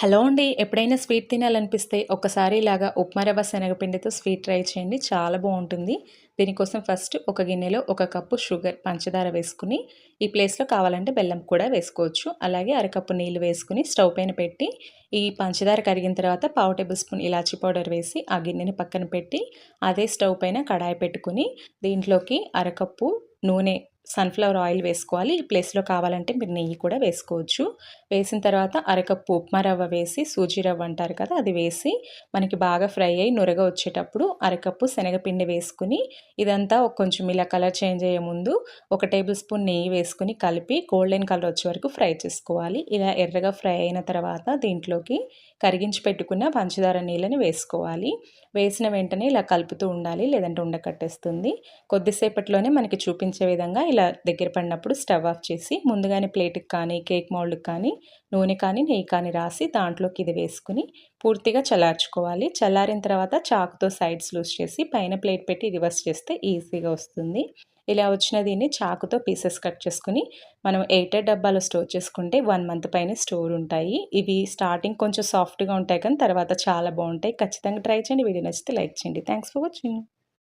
Hello అండి. ఎప్పుడైనా sweet తినాలనిపిస్తే ఒక్కసారి ఇలాగా ఉప్మా రవ్వ శనగపిండితో స్వీట్ ట్రై చేయండి. చాలా బాగుంటుంది. దీనికోసం ఫస్ట్ ఒక గిన్నెలో ఒక కప్పు షుగర్ పంచదార వేసుకుని ఈ ప్లేస్లో కావాలంటే బెల్లం కూడా వేసుకోవచ్చు. అలాగే అరకప్పు నీళ్ళు వేసుకుని స్టవ్ పైన పెట్టి ఈ పంచదార కరిగిన తర్వాత పావు టేబుల్ స్పూన్ ఇలాచీ పౌడర్ వేసి ఆ గిన్నెని పక్కన పెట్టి అదే స్టవ్ పైన కడాయి పెట్టుకుని దీంట్లోకి అరకప్పు నూనె సన్ఫ్లవర్ ఆయిల్ వేసుకోవాలి. ఈ ప్లేస్లో కావాలంటే మీరు నెయ్యి కూడా వేసుకోవచ్చు. వేసిన తర్వాత అరకప్పు ఉప్మా రవ్వ వేసి సూజీ రవ్వ అంటారు కదా అది వేసి మనకి బాగా ఫ్రై అయ్యి నురగ వచ్చేటప్పుడు అరకప్పు శనగపిండి వేసుకుని ఇదంతా కొంచెం ఇలా కలర్ చేంజ్ అయ్యే ముందు ఒక టేబుల్ స్పూన్ నెయ్యి వేసుకుని కలిపి గోల్డెన్ కలర్ వచ్చే వరకు ఫ్రై చేసుకోవాలి. ఇలా ఎర్రగా ఫ్రై అయిన తర్వాత దీంట్లోకి కరిగించి పెట్టుకున్న పంచదార నీళ్ళని వేసుకోవాలి. వేసిన వెంటనే ఇలా కలుపుతూ ఉండాలి లేదంటే ఉండకట్టేస్తుంది. కొద్దిసేపట్లోనే మనకి చూపించే విధంగా ఇలా దగ్గర పడినప్పుడు స్టవ్ ఆఫ్ చేసి ముందుగానే ప్లేట్కి కానీ కేక్ మౌల్డ్కి కానీ నూనె కానీ నెయ్యి కానీ రాసి దాంట్లోకి ఇది వేసుకుని పూర్తిగా చల్లార్చుకోవాలి. చల్లారిన తర్వాత చాకుతో సైడ్స్ లూజ్ చేసి పైన ప్లేట్ పెట్టి రివర్స్ చేస్తే ఈజీగా వస్తుంది. ఇలా వచ్చిన దీన్ని చాకుతో పీసెస్ కట్ చేసుకుని మనం ఎయిటెడ్ డబ్బాలో స్టోర్ చేసుకుంటే వన్ మంత్ పైన స్టోర్ ఉంటాయి. ఇవి స్టార్టింగ్ కొంచెం సాఫ్ట్గా ఉంటాయి కానీ తర్వాత చాలా బాగుంటాయి. ఖచ్చితంగా ట్రై చేయండి. వీడియో నచ్చితే లైక్ చేయండి. Thanks for watching.